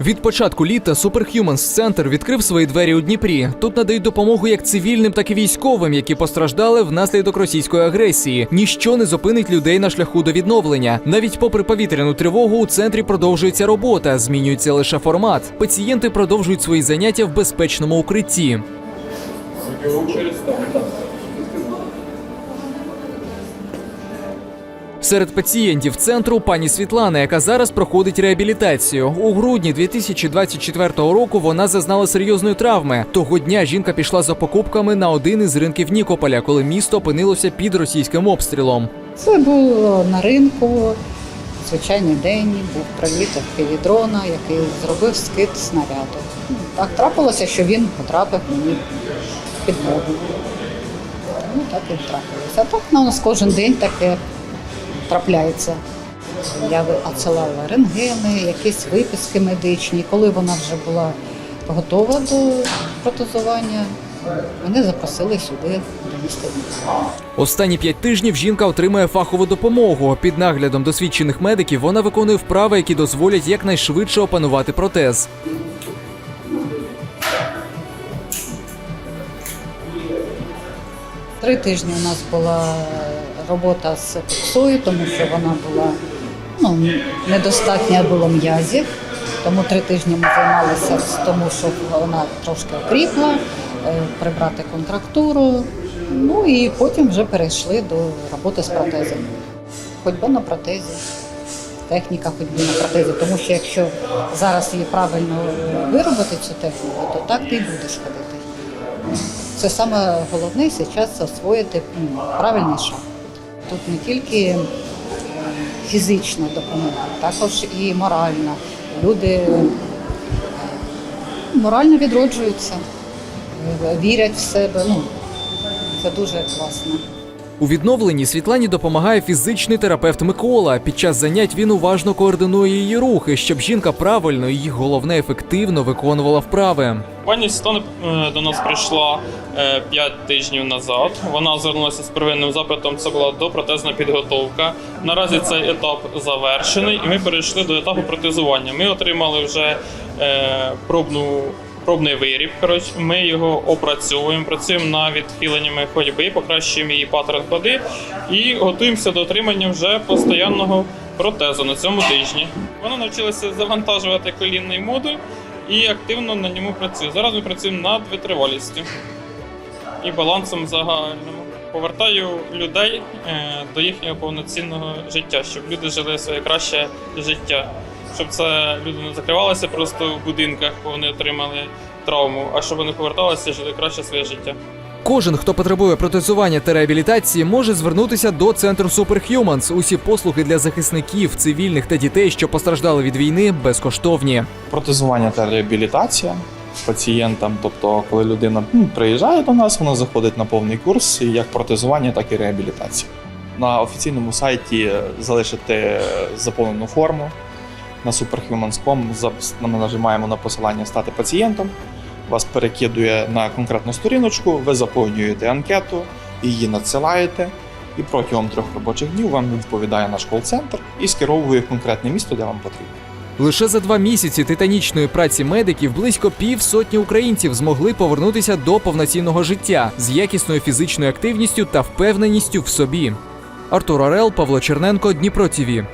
Від початку літа Superhumans Центр відкрив свої двері у Дніпрі. Тут надають допомогу як цивільним, так і військовим, які постраждали внаслідок російської агресії. Ніщо не зупинить людей на шляху до відновлення. Навіть попри повітряну тривогу, у центрі продовжується робота, змінюється лише формат. Пацієнти продовжують свої заняття в безпечному укритті. Серед пацієнтів центру пані Світлана, яка зараз проходить реабілітацію. У грудні 2024 року вона зазнала серйозної травми. Того дня жінка пішла за покупками на один із ринків Нікополя, коли місто опинилося під російським обстрілом. Це було на ринку, звичайний день, був приліт дрона, який зробив скид снаряду. Ну, Так трапилося, що він потрапив мені під ногу. Ну так і трапилося. Так ну, у нас кожен день таке трапляється. Я відсилала рентгени, якісь виписки медичні. Коли вона вже була готова до протезування, мене запросили сюди до міста Останні п'ять тижнів жінка отримує фахову допомогу. Під наглядом досвідчених медиків вона виконує вправи, які дозволять якнайшвидше опанувати протез. Три тижні у нас була робота з коксою, тому що вона була ну, недостатньо було м'язів. Тому три тижні ми займалися тому, щоб вона трошки окріпла, е, прибрати контрактуру. Ну і потім вже перейшли до роботи з протезами. Ходьба на протезі, техніка ходьби на протезі, тому що якщо зараз її правильно виробити цю техніку, то так ти й будеш ходити. Це саме головне зараз освоїти правильний шаг. Тут не тільки фізична допомога, також і моральна. Люди е, морально відроджуються, е, вірять в себе. Ну, це дуже класно. У відновленні Світлані допомагає фізичний терапевт Микола. Під час занять він уважно координує її рухи, щоб жінка правильно і головне ефективно виконувала вправи. Пані Світлана е, до нас прийшла 5 тижнів назад. Вона звернулася з первинним запитом. Це була допротезна підготовка. Наразі цей етап завершений, і ми перейшли до етапу протезування. Ми отримали вже е, пробну. Пробний виріб, коротше, ми його опрацьовуємо, працюємо над відхиленнями ходьби, покращуємо її паттерн ходи і готуємося до отримання вже постоянного протезу на цьому тижні. Вона навчилася завантажувати колінний модуль і активно на ньому працює. Зараз ми працюємо над витривалістю і балансом загальному. Повертаю людей е, до їхнього повноцінного життя, щоб люди жили своє краще життя, щоб це люди не закривалися просто в будинках, бо вони отримали травму, а щоб вони поверталися жили краще своє життя. Кожен, хто потребує протезування та реабілітації, може звернутися до центру Superhumans. Усі послуги для захисників, цивільних та дітей, що постраждали від війни, безкоштовні. протезування та реабілітація пацієнтам. Тобто, коли людина ну, приїжджає до нас, вона заходить на повний курс як протезування, так і реабілітація. На офіційному сайті залишити заповнену форму на superhumans.com, нажимаємо на посилання стати пацієнтом. Вас перекидує на конкретну сторіночку, ви заповнюєте анкету, її надсилаєте, і протягом трьох робочих днів вам відповідає наш кол-центр і скеровує в конкретне місто, де вам потрібно. Лише за два місяці титанічної праці медиків близько півсотні українців змогли повернутися до повноцінного життя з якісною фізичною активністю та впевненістю в собі. Артур Орел, Павло Черненко, Дніпро ТІВІ.